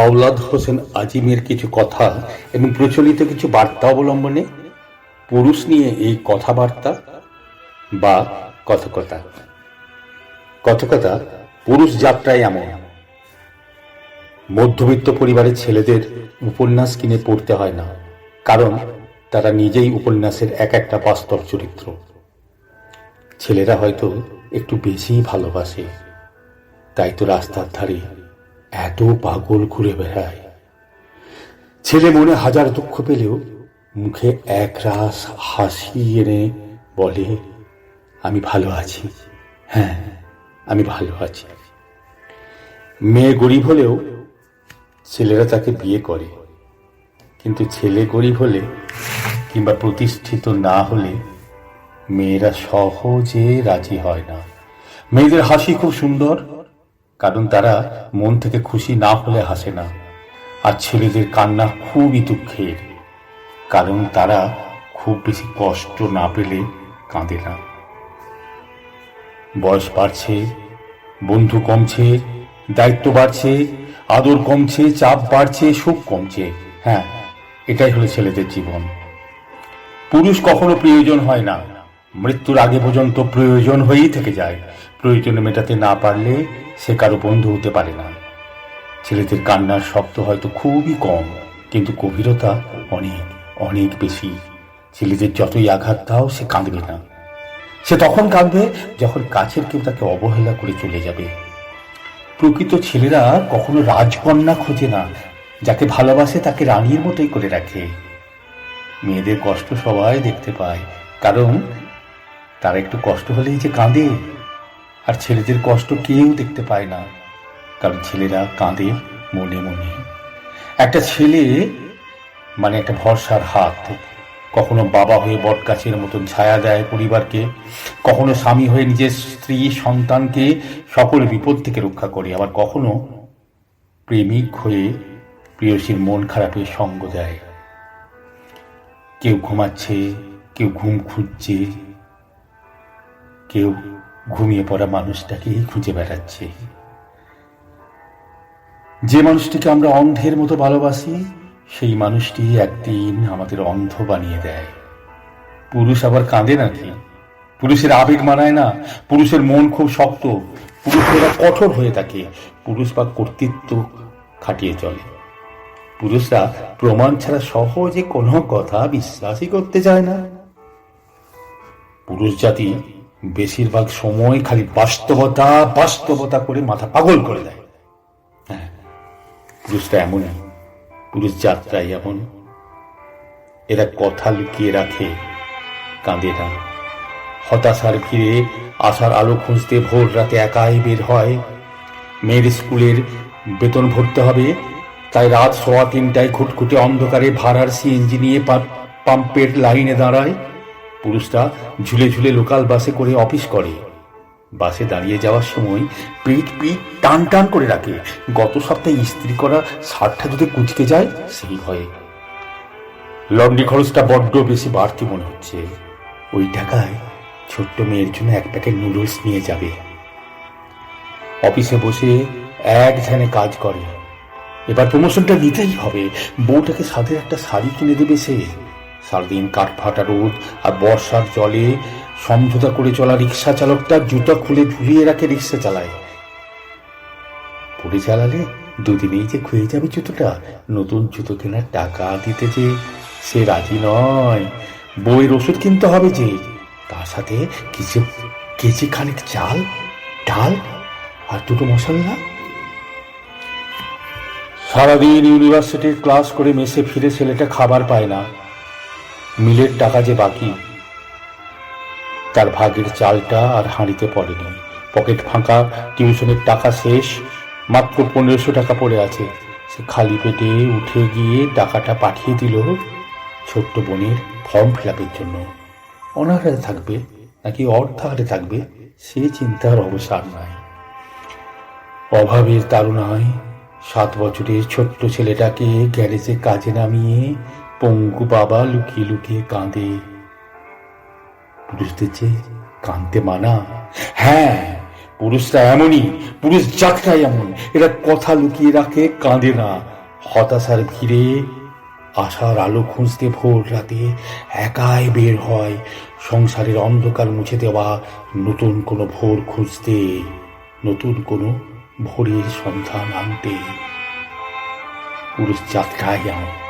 আওলাদ হোসেন আজিমের কিছু কথা এবং প্রচলিত কিছু বার্তা অবলম্বনে পুরুষ নিয়ে এই কথাবার্তা বা কথকতা। কথকতা পুরুষ যাত্রায় এমন। মধ্যবিত্ত পরিবারের ছেলেদের উপন্যাস কিনে পড়তে হয় না, কারণ তারা নিজেই উপন্যাসের এক একটা বাস্তব চরিত্র। ছেলেরা হয়তো একটু বেশিই ভালোবাসে, তাই তো রাস্তার ধারে এত পাগল ঘুরে বেড়ায়। ছেলে মনে হাজার দুঃখ পেলেও মুখে এক রাস হাসি এনে বলে, আমি ভালো আছি। হ্যাঁ আমি ভালো আছি। মেয়ে গরিব হলেও ছেলেরা তাকে বিয়ে করে। কিন্তু ছেলে গরিব হলে কিংবা প্রতিষ্ঠিত না হলে মেয়েরা সহজে রাজি হয় না। মেয়েদের হাসি খুব সুন্দর কারণ তারা মন থেকে খুশি না হলে হাসে না। আর ছেলেদের কান্না খুবই দুঃখের, কারণ তারা খুব বেশি কষ্ট না পেলে কাঁদে না। বয়স বাড়ছে, বন্ধু কমছে, দায়িত্ব বাড়ছে, আদর কমছে, চাপ বাড়ছে, সুখ কমছে। হ্যাঁ এটাই হলো ছেলেদের জীবন। পুরুষ কখনো প্রয়োজন হয় না, মৃত্যুর আগে পর্যন্ত প্রয়োজন হয়েই থেকে যায়। প্রয়োজনে মেটাতে না পারলে সে কারও বন্ধু হতে পারে না। ছেলেদের কান্নার শব্দ হয়তো খুবই কম, কিন্তু গভীরতা অনেক অনেক বেশি। ছেলেদের যতই আঘাত দাও, সে কাঁদবে না। সে তখন কাঁদবে যখন কাছের কেউ তাকে অবহেলা করে চলে যাবে। প্রকৃত ছেলেরা কখনো রাজকন্যা খোঁজে না, যাকে ভালোবাসে তাকে রানীর মতোই করে রাখে। মেয়েদের কষ্ট সবাই দেখতে পায়, কারণ তারা একটু কষ্ট হলেই যে কাঁদে। আর ছেলেদের কষ্ট কেউ দেখতে পায় না, কারণ ছেলেরা কাঁদে মনে মনে। একটা ছেলে মানে একটা ভরসার হাত, কখনো বাবা হয়ে বটগাছের মতন ছায়া দেয় পরিবারকে, কখনো স্বামী হয়ে নিজের স্ত্রী, সন্তানকে সকল বিপদ থেকে রক্ষা করে, আবার কখনো প্রেমিক হয়ে প্রিয়সীর মন খারাপে সঙ্গ দেয়। কেউ ঘুমাচ্ছে, কেউ ঘুম খুঁজছে, কেউ ঘুমিয়ে পড়া মানুষটাকেই খুঁজে বেড়াচ্ছে। যে মানুষটিকে আমরা অন্ধের মতো ভালোবাসি, সেই মানুষটি একদিন আমাদের অন্ধ বানিয়ে দেয়। পুরুষ আবার কাঁদে নাকি? পুরুষের আবেগ মানায় না, পুরুষের মন খুব শক্ত, পুরুষেরা কঠোর হয়ে থাকে, পুরুষ বা কর্তৃত্ব খাটিয়ে চলে। পুরুষরা প্রমাণ ছাড়া সহজে কোনো কথা বিশ্বাসই করতে চায় না। পুরুষ জাতি বেশিরভাগ সময় খালি বাস্তবতা বাস্তবতা করে মাথা পাগল করে দেয়। হ্যাঁ পুরুষরা এমনই পুরুষ যাত্রায় এমন। এরা কথা লুকিয়ে রাখে, কাঁদে না। হতাশার ভিড়ে আশার আলো খুঁজতে ভোর রাতে একাই বের হয়। মেয়ের স্কুলের বেতন ভরতে হবে, তাই রাত সোয়া তিনটায় ঘুটঘুটে অন্ধকারে ভাড়ার সিএনজি নিয়ে পাম্পের লাইনে দাঁড়ায়। পুরুষরা ঝুলে ঝুলে লোকাল বাসে করে অফিস করে। বাসে দাঁড়িয়ে যাওয়ার সময় পিঠ পিঠ টান টান করে রাখে। গত সপ্তাহে ইস্ত্রি করা শার্টটা যদি কুচকে যায়, সেই ভয়ে। লন্ড্রি খরচটা বড্ড বেশি বাড়তি মনে হচ্ছে। ওই টাকায় ছোট্ট মেয়ের জন্য এক প্যাকেট নুডলস নিয়ে যাবে। অফিসে বসে এক ধ্যানে কাজ করে। এবার প্রমোশনটা নিতেই হবে। বউটাকে সাথে একটা শাড়ি কিনে দেবে সে। সারাদিন কাঠফাটা রোদ আর বর্ষার জলে সমঝোতা করে চলা রিক্সা চালকটা জুতা খুলে ঝুলিয়ে রাখে রিক্সা চালায়। পরে চালালে দুদিনেই যে খুয়ে যাবে জুতোটা। নতুন জুতো কেনার টাকা দিতে যে সে রাজি নয়। বইয়ের ওষুধ কিনতে হবে যে। তার সাথে কিছু কেজি খানিক চাল, ডাল আর দুটো মশলা সারাদিন ইউনিভার্সিটির ক্লাস করে মেসে ফিরে ছেলেটা খাবার পায় না। মিলের টাকা যে বাকি, তার ভাগের চালটা আর হাঁড়িতে পড়েনি। পকেট ফাঁকা, টিউশনের টাকা শেষ, মাত্র পনেরোশো টাকা পড়ে আছে। সে খালি পেটে উঠে গিয়ে টাকাটা পাঠিয়ে দিল ছোট্ট বোনের ফর্ম ফিল আপের জন্য। অনাহারে থাকবে নাকি অর্ধাহারে থাকবে, সে চিন্তার অবসান নাই। অভাবের তাড়নায় সাত বছরের ছোট্ট ছেলেটাকে গ্যারেজে কাজে নামিয়ে পঙ্গু বাবা লুকিয়ে লুকিয়ে কাঁদে। পুরুষদের যে কাঁদতে মানা হ্যাঁ পুরুষরা এমনই, পুরুষ জাতটাই এমন। এরা কথা লুকিয়ে রাখে, কাঁদে না। হতাশার ভিড়ে আশার আলো খুঁজতে ভোর রাতে একাই বের হয়। সংসারের অন্ধকার মুছে দেওয়া, নতুন কোনো ভোর খুঁজতে, নতুন কোনো ভোরের সন্ধান আনতে। পুরুষ জাতটাই এমন।